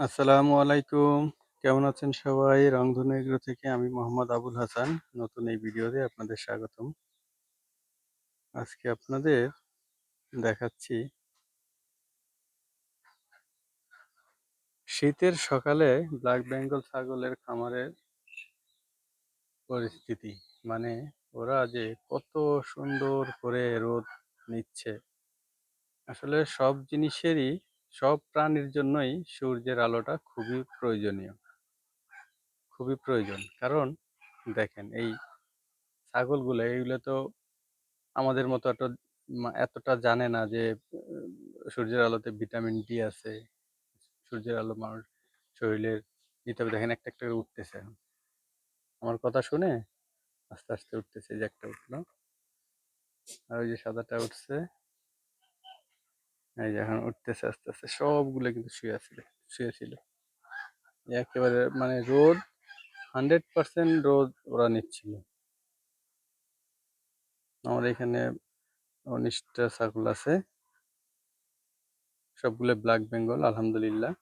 আসসালামু আলাইকুম। কেমন আছেন সবাই? রংধনু এগ্রো থেকে আমি মোহাম্মদ আবুল হাসান। নতুন এই ভিডিওতে আপনাদের স্বাগতম। আজকে আপনাদের দেখাচ্ছি শীতের সকালে ব্ল্যাক বেঙ্গল ছাগলের খামারের পরিস্থিতি। মানে ওরা যে কত সুন্দর করে রোদ নিচ্ছে। আসলে সব জিনিসেরই সব প্রাণীর জন্যই সূর্যের আলোটা খুবই প্রয়োজনীয়। খুবই প্রয়োজন। কারণ দেখেন এই ছাগলগুলো এইগুলো তো আমাদের মতো এত এতটা জানে না যে সূর্যের আলোতে ভিটামিন ডি আছে। সূর্যের আলো মানুষ শরীরের নিতে হবে। দেখেন একটা, একটা করে উঠতেছে। আমার কথা শুনে আস্তে, আস্তে উঠতেছে। যে একটা উঠল। আর ওই যে সাদাটা উঠছে। এই যে এখন উঠতেছে আস্তে, আস্তে। সবগুলো কিন্তু শুয়ে আছিল শুয়ে ছিল। একেবারে মানে রোদ 100% রোদ ওরা নিচ্ছিল। আমার এখানে ১৯ টা ছাগল আছে। সবগুলো ব্ল্যাক বেঙ্গল আলহামদুলিল্লাহ।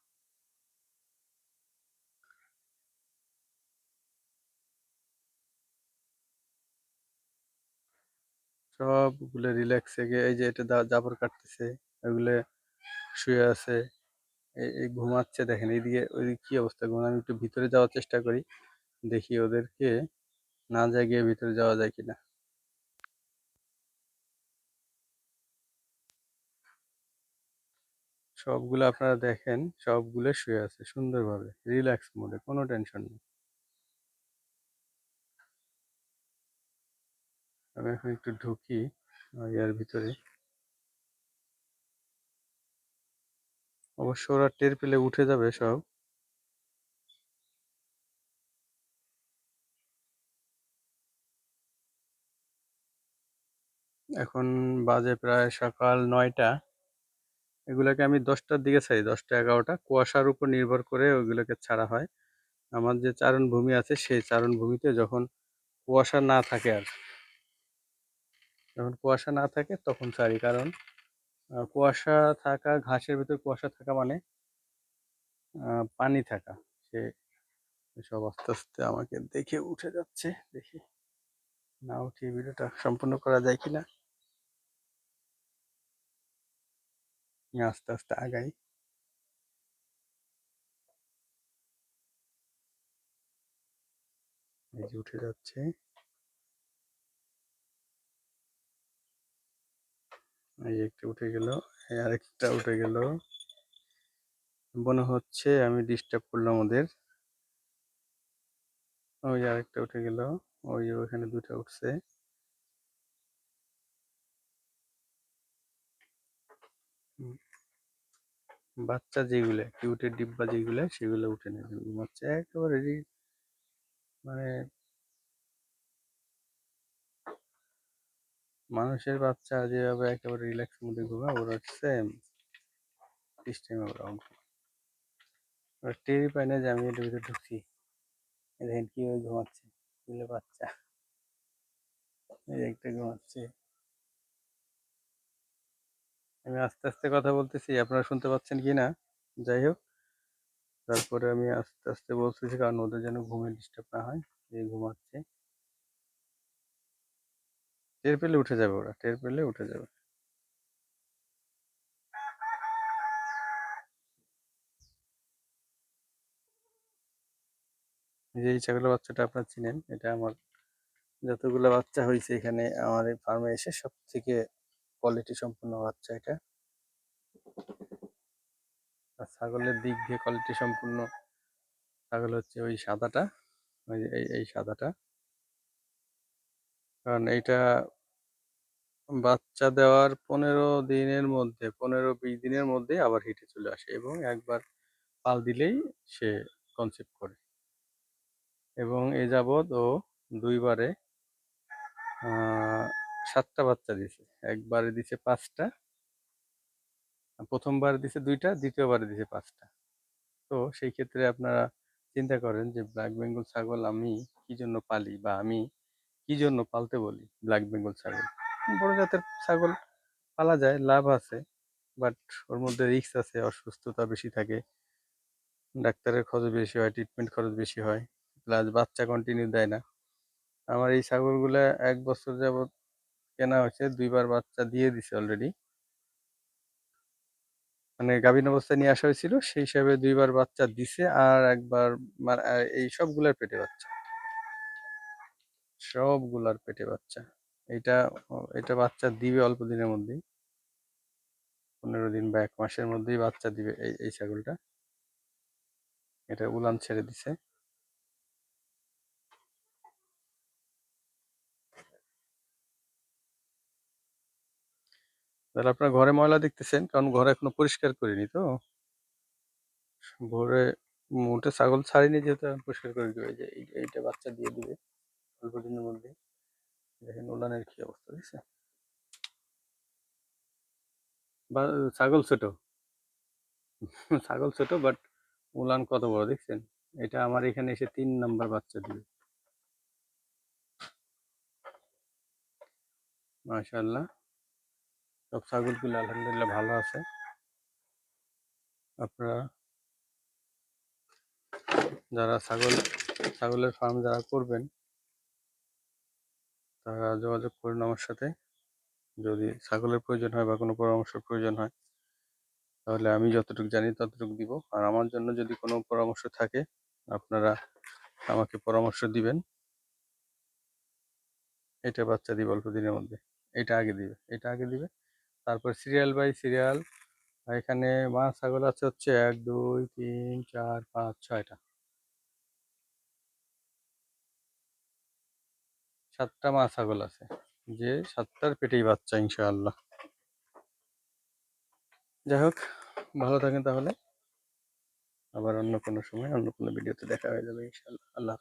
সবগুলো রিল্যাক্সে গিয়ে এই যে এটা জাবর কাটতেছে। ওগুলো শুয়ে আছে। এই, ঘুমাচ্ছে দেখেন এইদিকে ওইদিকে কি অবস্থা ঘুমায় আমি একটু ভিতরে যাওয়ার চেষ্টা করি। দেখি ওদেরকে না জাগিয়ে ভিতরে যাওয়া যায় কিনা। সবগুলো আপনারা দেখেন সবগুলো শুয়ে আছে সুন্দরভাবে রিল্যাক্স মোডে কোনো টেনশন নেই। আমি এখন একটু ঢুকি ইয়ার ভিতরে। অবশ্য ওরা টের পেলে উঠে যাবে সব। এখন বাজে প্রায় সকাল ৯ টা। এগুলাকে আমি দশটার দিকে ছাড়ি, দশটা এগারোটা কুয়াশার উপর নির্ভর করে ওইগুলোকে ছাড়া হয়। আমার যে চারণভূমি আছে, সেই চারণভূমিতে যখন কুয়াশা না থাকে আর যখন কুয়াশা না থাকে, তখন ছাড়ি। কারণ কুয়াশা থাকা ঘাসের ভিতর কুয়াশা থাকা মানে পানি থাকা। সে সব আস্তে, আস্তে আমাকে দেখে উঠে যাচ্ছে। দেখি না উঠিয়ে ভিডিওটা সম্পূর্ণ করা যায় কিনা। আস্তে, আস্তে আগাই। এই যে উঠে যাচ্ছে। এই একটা উঠে গেল। এই আরেকটা উঠে গেল। মনে হচ্ছে আমি ডিস্টার্ব করলাম ওদের। ওই আরেকটা উঠে গেল। ওই ওখানে ২ টা উঠছে। বাচ্চা যেগুলা কিউটের ডিব্বা যেগুলা, সেগুলো উঠে। ঘুমাচ্ছে একেবারে মানে মানুষের বাচ্চা যেভাবে একেবারে রিল্যাক্স মুডে ঘুমায় ওরা সেম সিস্টেমে ঘুমায়। ওরা টেরই পায় না যে আমি এটার ভিতরে ঢুকছি। দেখেন কীভাবে ঘুমাচ্ছে। এগুলো বাচ্চা। এই একটা ঘুমাচ্ছে। আমি আস্তে, আস্তে কথা বলতেছি। আপনারা শুনতে পাচ্ছেন কিনা? যাই হোক। তারপরে আমি আস্তে, আস্তে বলতেছি কারণ ওদের যেন ঘুমে ডিস্টার্ব না হয়। এই ঘুমাচ্ছে। টের পেলে উঠে যাবে ওরা। টের পেলে উঠে যাবে। যে এই ছাগলের বাচ্চাটা আপনারা চিনেন। এটা আমার যতগুলা বাচ্চা হয়েছে এখানে আমার এই ফার্মে এসে সব থেকে কোয়ালিটি সম্পন্ন বাচ্চা এটা। আর ছাগলের দিক দিয়ে কোয়ালিটি সম্পূর্ণ ছাগল হচ্ছে ওই সাদাটা। ওই এই সাদাটা। কারণ এইটা বাচ্চা দেওয়ার ১৫ দিনের মধ্যে ১৫-২০ দিনের মধ্যেই আবার হিটে চলে আসে এবং একবার পাল দিলেই সে কনসেপ্ট করে। এবং এ যাবৎ ও ২ বারে আ ৭ টা বাচ্চা দিছে। একবারে দিছে পাঁচটা, প্রথমবার দিছে দুইটা, দ্বিতীয়বারে দিছে পাঁচটা তো সেই ক্ষেত্রে আপনারা চিন্তা করেন যে ব্ল্যাক বেঙ্গল ছাগল আমি কি জন্য পালি বা আমি কি জন্য পালতে বলি ব্ল্যাক বেঙ্গল ছাগল। বড় জাতের ছাগল পালা যায়, লাভ আছে। বাট ওর মধ্যে রিস্ক আছে, অসুস্থতা বেশি থাকে। ডাক্তারের খরচ বেশি হয় ট্রিটমেন্ট খরচ বেশি হয় প্লাস বাচ্চা কন্টিনিউ দেয় না আমার এই ছাগলগুলো এক বছর যাবত কেনা হয়েছে দুইবার বাচ্চা দিয়ে দিছে অলরেডি মানে গাভীন অবস্থায় নিয়ে আসা হয়েছিল সেই হিসাবে দুইবার বাচ্চা দিছে আর একবার এই সবগুলার পেটে বাচ্চা সবগুলার পেটে বাচ্চা এটা এটা বাচ্চা দিবে অল্প দিনের মধ্যেই। পনেরো দিন বা এক মাসের মধ্যেই বাচ্চা দিবে এই এই ছাগলটা। এটা উলান ছেড়ে দিছে। তাহলে আপনার ঘরে ময়লা দেখতেছেন, কারণ ঘরে এখনও পরিষ্কার করিনি তো। ভোরে মোটে ছাগল ছাড়িনি যেহেতু, পরিষ্কার করে দিবে। যে, এই- এইটা বাচ্চা দিয়ে দিবে অল্প দিনের মধ্যে দেখেন উলানের কি অবস্থা, দেখছেন? ছাগল ছোট। ছাগল ছোট বাট উলান কত বড়, দেখছেন? এটা আমার এখানে এসে তিন নাম্বার বাচ্চা দিবে। মাশাআল্লাহ। সব ছাগলগুলো আলহামদুলিল্লাহ ভালো আছে। আপনারা যারা ছাগল, ছাগলের ফার্ম যারা করবেন তারা যোগাযোগ করুন আমার সাথে। যদি ছাগলের প্রয়োজন হয় বা কোনো পরামর্শের প্রয়োজন হয়, তাহলে আমি যতটুকু জানি ততটুকু দিব। আর আমার জন্য যদি কোনো পরামর্শ থাকে, আপনারা আমাকে পরামর্শ দিবেন। এটা বাচ্চা দিবে অল্প দিনের মধ্যে। এটা আগে দিবে। এটা আগে দিবে। তারপর সিরিয়াল বাই সিরিয়াল, এখানে মা ছাগল আছে হচ্ছে এক, দুই, তিন, চার, পাঁচ, ছয়টা। সাতটা মা ছাগল আছে। যে সাতটার পেটেই বাচ্চা, ইনশাআল্লাহ। যাই হোক, ভালো থাকেন তাহলে। আবার অন্য কোনো সময়, অন্য কোনো ভিডিওতে দেখা হয়ে যাবে, ইনশাআল্লাহ। আল্লাহ